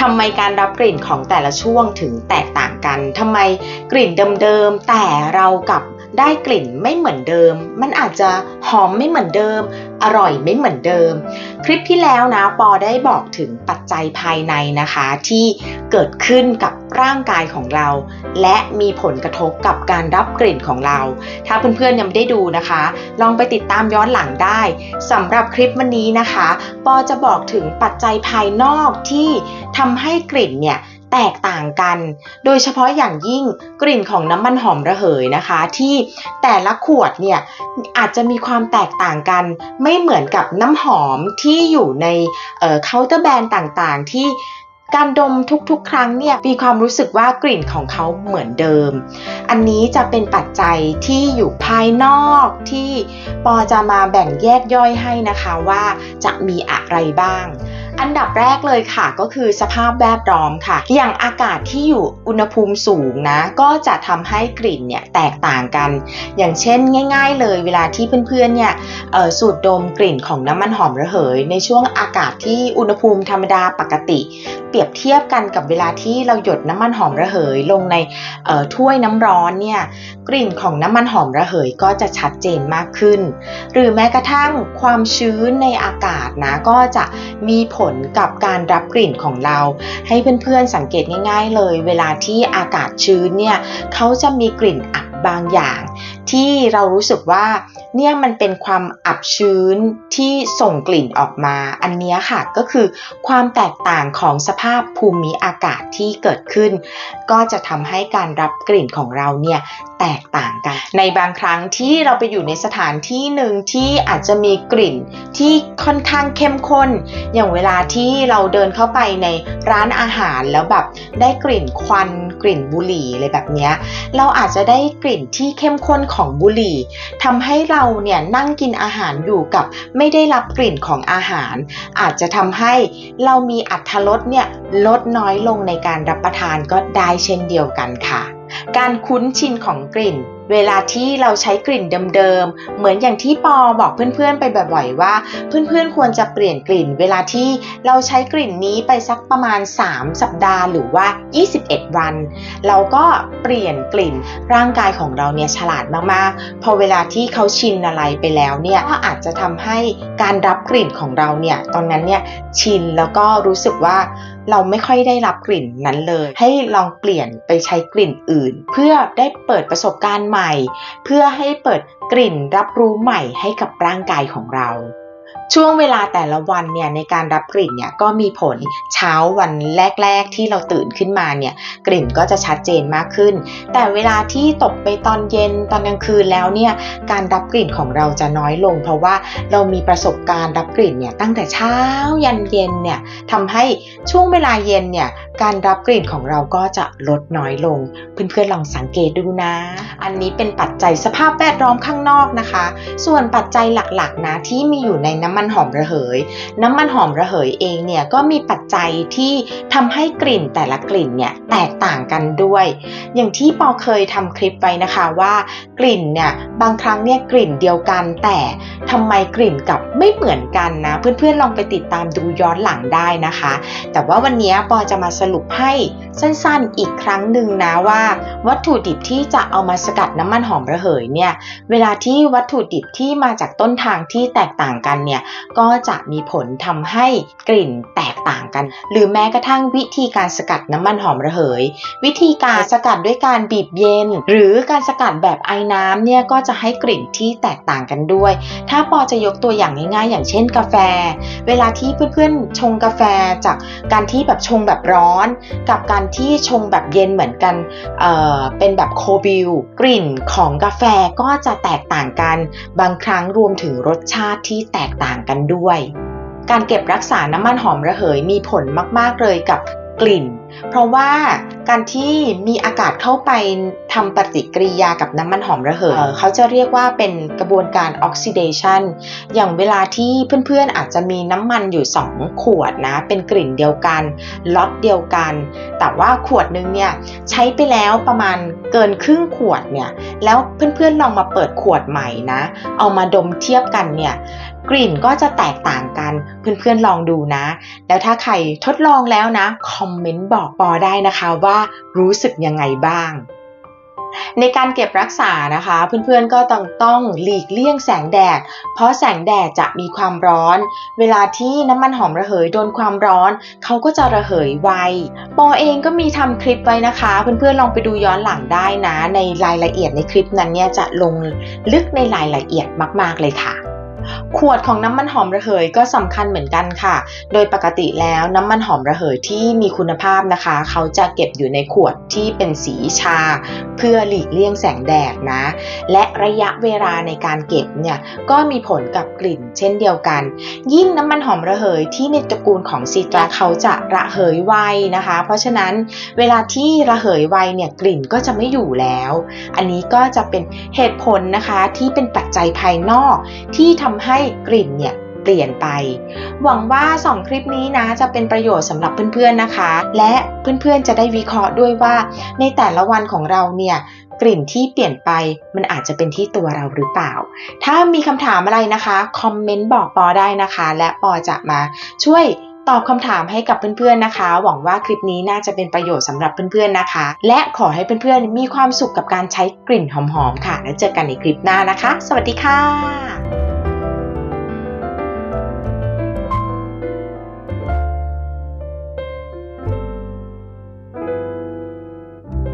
ทำไมการรับกลิ่นของแต่ละช่วงถึงแตกต่างกันทำไมกลิ่นเดิมๆแต่เรากับได้กลิ่นไม่เหมือนเดิม มันอาจจะหอมไม่เหมือนเดิม อร่อยไม่เหมือนเดิม คลิปที่แล้วนะปอได้บอกถึงปัจจัยภายในนะคะ ที่เกิดขึ้นกับร่างกายของเรา และมีผลกระทบกับการรับกลิ่นของเรา ถ้าเพื่อนๆยังไม่ได้ดูนะคะ ลองไปติดตามย้อนหลังได้สำหรับคลิปวันนี้นะคะ ปอจะบอกถึงปัจจัยภายนอกที่ทำให้กลิ่นเนี่ย แตกต่างกัน โดยเฉพาะอย่างยิ่งกลิ่นของน้ำมันหอมระเหยนะคะ ที่แต่ละขวดเนี่ยอาจจะมีความแตกต่างกัน ไม่เหมือนกับน้ำหอมที่อยู่ในเคาน์เตอร์แบรนด์ต่างๆ ที่การดมทุกๆ ครั้งเนี่ยมีความรู้สึกว่ากลิ่นของเขาเหมือนเดิม อันนี้จะเป็นปัจจัยที่อยู่ภายนอกที่ปอจะมาแบ่งแยกย่อยให้นะคะว่าจะมีอะไรบ้าง อันดับแรกเลยค่ะก็คือสภาพแวดล้อมค่ะ อย่างอากาศที่อยู่อุณหภูมิสูงนะ ก็จะทำให้กลิ่นเนี่ยแตกต่างกัน อย่างเช่นง่าย ๆ เลยเวลาที่เพื่อนๆเนี่ยสูดดมกลิ่นของน้ำมันหอมระเหย ในช่วงอากาศที่อุณหภูมิธรรมดาปกติเปรียบเทียบกันกับเวลาที่เราหยดน้ำมันหอมระเหยลงในถ้วยน้ำร้อนเนี่ยกลิ่นของน้ำมันหอมระเหยก็จะชัดเจนมากขึ้น หรือแม้กระทั่งความชื้นในอากาศนะก็จะมีผลกับการรับกลิ่นของเรา ให้เพื่อนๆสังเกตง่าย ๆ เลย เวลาที่อากาศชื้นเนี่ยเขาจะมีกลิ่นอับบางอย่าง ที่เรารู้สึกว่าเนี่ยมันเป็นความอับชื้นที่ส่งกลิ่นออกมา อันนี้ค่ะก็คือความแตกต่างของสภาพภูมิอากาศที่เกิดขึ้น ก็จะทำให้การรับกลิ่นของเราเนี่ยแตกต่างกัน ในบางครั้งที่เราไปอยู่ในสถานที่หนึ่งที่อาจจะมีกลิ่นที่ค่อนข้างเข้มข้น อย่างเวลาที่เราเดินเข้าไปในร้านอาหารแล้วแบบได้กลิ่นควันกลิ่นบุหรี่อะไรแบบนี้เราอาจจะได้กลิ่นที่เข้มข้นของบุหรี่ทำให้เราเนี่ยนั่งกินอาหารอยู่กับไม่ได้รับกลิ่นของอาหาร อาจจะทำให้เรามีอัตรสเนี่ยลดน้อยลงในการรับประทานก็ได้เช่นเดียวกันค่ะ การคุ้นชินของกลิ่น เวลาที่เราใช้กลิ่นเดิมๆ เหมือนอย่างที่ปอบอกเพื่อนๆไปบ่อยๆว่า เพื่อนๆควรจะเปลี่ยนกลิ่น เวลาที่เราใช้กลิ่นนี้ไปสักประมาณ 3 สัปดาห์หรือว่า 21 วัน เราก็เปลี่ยนกลิ่นร่างกายของเราเนี่ยฉลาดมากๆ พอเวลาที่เขาชินอะไรไปแล้วเนี่ยก็อาจจะทำให้การรับกลิ่นของเราเนี่ยตอนนั้นเนี่ยชินแล้วก็รู้สึกว่า เราไม่ค่อยได้รับกลิ่นนั้นเลย ให้ลองเปลี่ยนไปใช้กลิ่นอื่น เพื่อได้เปิดประสบการณ์ใหม่ เพื่อให้เปิดกลิ่นรับรู้ใหม่ให้กับร่างกายของเรา ช่วงเวลาแต่ละวันเนี่ยในการรับกลิ่นเนี่ยก็มีผลเช้าวันแรก ๆ ที่เราตื่นขึ้นมาเนี่ยกลิ่นก็จะชัดเจนมากขึ้น แต่เวลาที่ตกไปตอนเย็นตอนกลางคืนแล้วเนี่ยการรับกลิ่นของเราจะน้อยลง เพราะว่าเรามีประสบการณ์รับกลิ่นเนี่ยตั้งแต่เช้ายันเย็นเนี่ยทำให้ช่วงเวลาเย็นเนี่ยการรับกลิ่นของเราก็จะลดน้อยลง เพื่อนๆลองสังเกตดูนะ อันนี้เป็นปัจจัยสภาพแวดล้อมข้างนอกนะคะ ส่วนปัจจัยหลักๆนะที่มีอยู่ในน้ำมันหอมระเหย น้ำมันหอมระเหยเองเนี่ยก็มีปัจจัยที่ทำให้กลิ่นแต่ละกลิ่นเนี่ยแตกต่างกันด้วย อย่างที่ปอเคยทำคลิปไว้นะคะว่ากลิ่นเนี่ยบางครั้งเนี่ยกลิ่นเดียวกัน แต่ทำไมกลิ่นกับไม่เหมือนกันนะ เพื่อนๆลองไปติดตามดูย้อนหลังได้นะคะ แต่ว่าวันนี้ปอจะมาสรุปให้สั้นๆอีกครั้งหนึ่งนะว่า วัตถุดิบที่จะเอามาสกัดน้ำมันหอมระเหยเนี่ยเวลาที่วัตถุดิบที่มาจากต้นทางที่แตกต่างกันเนี่ยก็จะมีผลทำให้กลิ่นแตกต่างกัน หรือแม้กระทั่งวิธีการสกัดน้ำมันหอมระเหย วิธีการสกัดด้วยการบีบเย็น หรือการสกัดแบบไอ้น้ำเนี่ยก็จะให้กลิ่นที่แตกต่างกันด้วย ถ้าปอจะยกตัวอย่างง่ายๆ อย่างเช่นกาแฟ เวลาที่เพื่อนๆชงกาแฟจากการที่แบบชงแบบร้อน กับการที่ชงแบบเย็นเหมือนกันเเป็นแบบโคบิลกลิ่นของกาแฟก็จะแตกต่างกัน บางครั้งรวมถึงรสชาติที่แตกต่างกันด้วย การเก็บรักษาน้ำมันหอมระเหยมีผลมาก ๆ เลยกับกลิ่น เพราะว่าการที่มีอากาศเข้าไปทำปฏิกิริยากับน้ำมันหอมระเหยเขาจะเรียกว่าเป็นกระบวนการออกซิเดชันอย่างเวลาที่เพื่อนๆอาจจะมีน้ำมันอยู่ 2 ขวดนะ เป็นกลิ่นเดียวกันล็อตเดียวกัน แต่ว่าขวดนึงเนี่ยใช้ไปแล้วประมาณเกินครึ่งขวดเนี่ยแล้วเพื่อนๆลองมาเปิดขวดใหม่นะ เอามาดมเทียบกันเนี่ย กลิ่นก็จะแตกต่างกันเพื่อนๆลองดูนะ แล้วถ้าใครทดลองแล้วนะคอมเมนต์บอกปอได้นะคะว่ารู้สึกยังไงบ้างในการเก็บรักษานะคะ เพื่อนๆก็ต้องต้องหลีกเลี่ยงแสงแดด เพราะแสงแดดจะมีความร้อน เวลาที่น้ำมันหอมระเหยโดนความร้อน เขาก็จะระเหยไวปอเองก็มีทำคลิปไว้นะคะ เพื่อนๆลองไปดูย้อนหลังได้นะ ในรายละเอียดในคลิปนั้นเนี่ยจะลงลึกในรายละเอียดมากๆเลยค่ะ ขวดของน้ำมันหอมระเหยก็สำคัญเหมือนกันค่ะ โดยปกติแล้วน้ำมันหอมระเหยที่มีคุณภาพนะคะ เขาจะเก็บอยู่ในขวดที่เป็นสีชา เพื่อหลีกเลี่ยงแสงแดดนะ และระยะเวลาในการเก็บเนี่ยก็มีผลกับกลิ่นเช่นเดียวกัน ยิ่งน้ำมันหอมระเหยที่ในตระกูลของซีตรัสเขาจะระเหยไวนะคะ เพราะฉะนั้นเวลาที่ระเหยไวเนี่ยกลิ่นก็จะไม่อยู่แล้ว อันนี้ก็จะเป็นเหตุผลนะคะที่เป็นปัจจัยภายนอกที่ทำให้กลิ่นเนี่ยเปลี่ยนไป หวังว่า 2 คลิปนี้นะจะเป็นประโยชน์สำหรับเพื่อนๆนะคะ และเพื่อนๆจะได้วิเคราะห์ด้วยว่า ในแต่ละวันของเราเนี่ยกลิ่นที่เปลี่ยนไปมันอาจจะเป็นที่ตัวเราหรือเปล่า ถ้ามีคำถามอะไรนะคะคอมเมนต์บอกปอได้นะคะ และปอจะมาช่วยตอบคำถามให้กับเพื่อนๆนะคะ หวังว่าคลิปนี้น่าจะเป็นประโยชน์สำหรับเพื่อนๆนะคะ และขอให้เพื่อนๆมีความสุขกับการใช้กลิ่นหอมๆค่ะ แล้วเจอกันในคลิปหน้านะคะ สวัสดีค่ะ